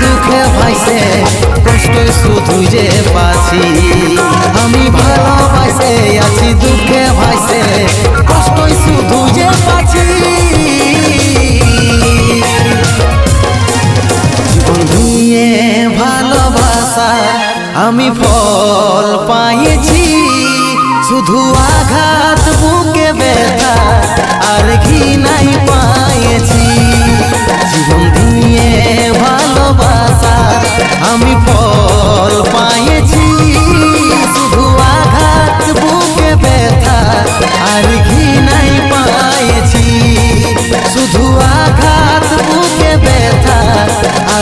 দুঃখে ভাইছে কষ্ট শুধু যে পাছি আমি ভালোবাসে, আছি দুঃখে ভাইছে কষ্ট শুধু যে পাছি নিয়ে ভালোবাসা আমি ফল পাইছি শুধু আঘাত বুকে বেড়ে